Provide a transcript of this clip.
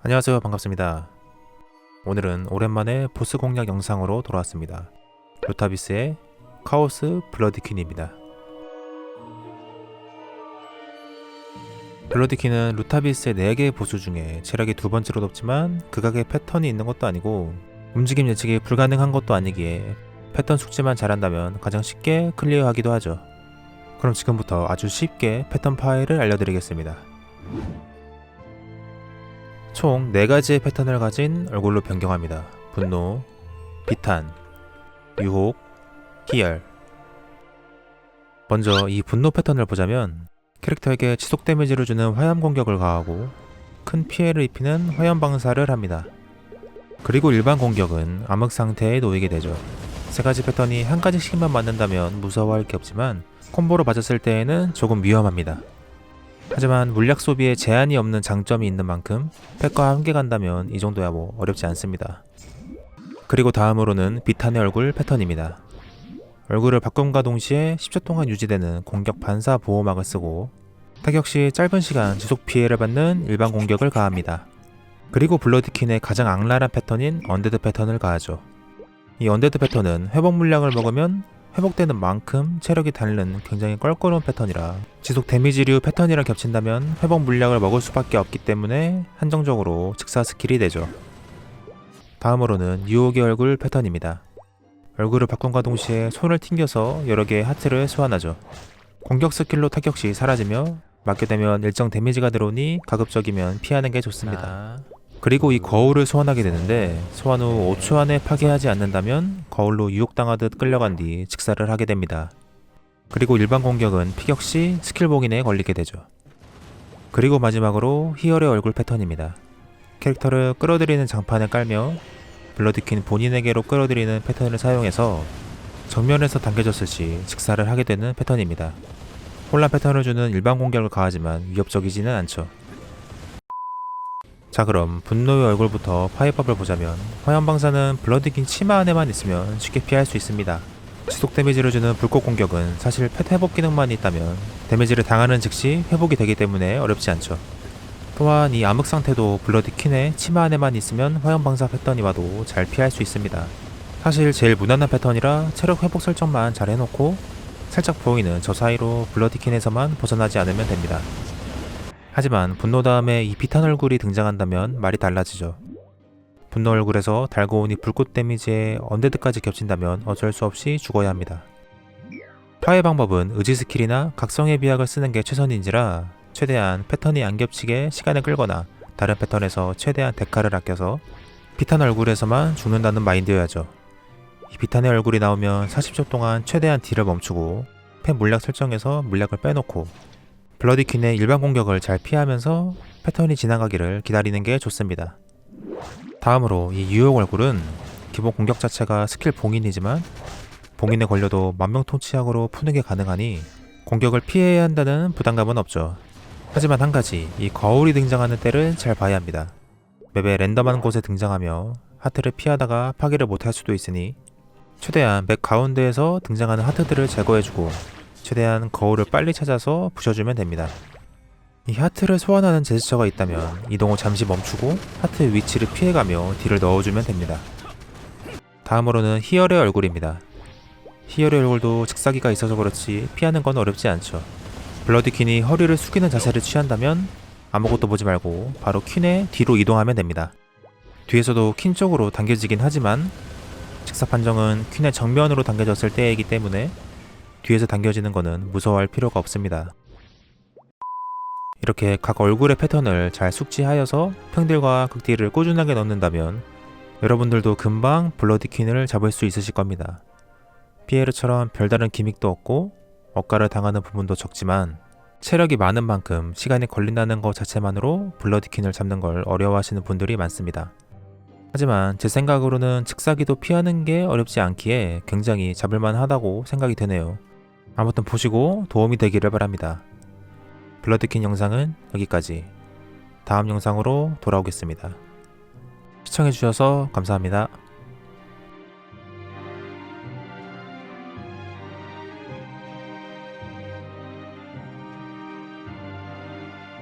안녕하세요. 반갑습니다. 오늘은 오랜만에 보스 공략 영상으로 돌아왔습니다. 루타비스의 카오스 블러디퀸입니다. 블러디퀸은 루타비스의 4개의 보스 중에 체력이 두 번째로 높지만 극악의 패턴이 있는 것도 아니고 움직임 예측이 불가능한 것도 아니기에 패턴 숙지만 잘한다면 가장 쉽게 클리어하기도 하죠. 그럼 지금부터 아주 쉽게 패턴 파일을 알려드리겠습니다 총 4가지의 패턴을 가진 얼굴로 변경합니다. 분노, 비탄, 유혹, 희열. 먼저 이 분노 패턴을 보자면 캐릭터에게 지속 데미지를 주는 화염 공격을 가하고 큰 피해를 입히는 화염 방사를 합니다. 그리고 일반 공격은 암흑 상태에 놓이게 되죠. 세 가지 패턴이 한 가지씩만 맞는다면 무서워할 게 없지만 콤보로 맞았을 때에는 조금 위험합니다. 하지만 물약 소비에 제한이 없는 장점이 있는 만큼 팩과 함께 간다면 이 정도야 뭐 어렵지 않습니다. 그리고 다음으로는 비탄의 얼굴 패턴입니다. 얼굴을 바꿈과 동시에 10초 동안 유지되는 공격 반사 보호막을 쓰고 타격 시 짧은 시간 지속 피해를 받는 일반 공격을 가합니다. 그리고 블러디킨의 가장 악랄한 패턴인 언데드 패턴을 가하죠. 이 언데드 패턴은 회복 물약을 먹으면 회복되는 만큼 체력이 닳는 굉장히 껄끄러운 패턴이라 지속 데미지류 패턴이랑 겹친다면 회복 물약을 먹을 수밖에 없기 때문에 한정적으로 즉사 스킬이 되죠. 다음으로는 유혹의 얼굴 패턴입니다. 얼굴을 바꿈과 동시에 손을 튕겨서 여러 개의 하트를 소환하죠. 공격 스킬로 타격 시 사라지며 맞게 되면 일정 데미지가 들어오니 가급적이면 피하는 게 좋습니다. 그리고 이 거울을 소환하게 되는데 소환 후 5초 안에 파괴하지 않는다면 거울로 유혹당하듯 끌려간 뒤 직사를 하게 됩니다. 그리고 일반 공격은 피격 시 스킬 봉인에 걸리게 되죠. 그리고 마지막으로 희열의 얼굴 패턴입니다. 캐릭터를 끌어들이는 장판에 깔며 블러디킨 본인에게로 끌어들이는 패턴을 사용해서 정면에서 당겨졌을 시 직사를 하게 되는 패턴입니다. 혼란 패턴을 주는 일반 공격을 가하지만 위협적이지는 않죠. 자 그럼 분노의 얼굴부터 파이법을 보자면 화염방사는 블러디킨 치마 안에만 있으면 쉽게 피할 수 있습니다. 지속 데미지를 주는 불꽃 공격은 사실 펫 회복 기능만 있다면 데미지를 당하는 즉시 회복이 되기 때문에 어렵지 않죠. 또한 이 암흑 상태도 블러디 킨의 치마 안에만 있으면 화염방사 패턴이 와도 잘 피할 수 있습니다. 사실 제일 무난한 패턴이라 체력 회복 설정만 잘 해놓고 살짝 보이는 저 사이로 블러디 킨에서만 벗어나지 않으면 됩니다. 하지만 분노 다음에 이 비탄 얼굴이 등장한다면 말이 달라지죠. 분노 얼굴에서 달고 오니 불꽃 데미지에 언데드까지 겹친다면 어쩔 수 없이 죽어야 합니다. 파괴 방법은 의지 스킬이나 각성의 비약을 쓰는 게 최선인지라 최대한 패턴이 안 겹치게 시간을 끌거나 다른 패턴에서 최대한 데카를 아껴서 비탄 얼굴에서만 죽는다는 마인드여야죠. 이 비탄의 얼굴이 나오면 40초 동안 최대한 딜을 멈추고 팬 물약 설정에서 물약을 빼놓고 블러디 퀸의 일반 공격을 잘 피하면서 패턴이 지나가기를 기다리는 게 좋습니다. 다음으로 이 유혹 얼굴은 기본 공격 자체가 스킬 봉인이지만 봉인에 걸려도 만명통치약으로 푸는 게 가능하니 공격을 피해야 한다는 부담감은 없죠. 하지만 한 가지, 이 거울이 등장하는 때를 잘 봐야 합니다. 맵의 랜덤한 곳에 등장하며 하트를 피하다가 파괴를 못할 수도 있으니 최대한 맵 가운데에서 등장하는 하트들을 제거해주고 최대한 거울을 빨리 찾아서 부셔주면 됩니다. 이 하트를 소환하는 제스처가 있다면 이동 후 잠시 멈추고 하트 위치를 피해가며 딜을 넣어주면 됩니다. 다음으로는 희열의 얼굴입니다. 희열의 얼굴도 직사기가 있어서 그렇지 피하는 건 어렵지 않죠. 블러디 퀸이 허리를 숙이는 자세를 취한다면 아무것도 보지 말고 바로 퀸의 뒤로 이동하면 됩니다. 뒤에서도 퀸 쪽으로 당겨지긴 하지만 직사 판정은 퀸의 정면으로 당겨졌을 때이기 때문에 뒤에서 당겨지는 거는 무서워할 필요가 없습니다. 이렇게 각 얼굴의 패턴을 잘 숙지하여서 평딜과 극딜을 꾸준하게 넣는다면 여러분들도 금방 블러디퀸을 잡을 수 있으실 겁니다. 피에르처럼 별다른 기믹도 없고 억가를 당하는 부분도 적지만 체력이 많은 만큼 시간이 걸린다는 것 자체만으로 블러디퀸을 잡는 걸 어려워하시는 분들이 많습니다. 하지만 제 생각으로는 즉사기도 피하는 게 어렵지 않기에 굉장히 잡을만 하다고 생각이 되네요. 아무튼 보시고 도움이 되기를 바랍니다. 블러드킨 영상은 여기까지. 다음 영상으로 돌아오겠습니다. 시청해주셔서 감사합니다.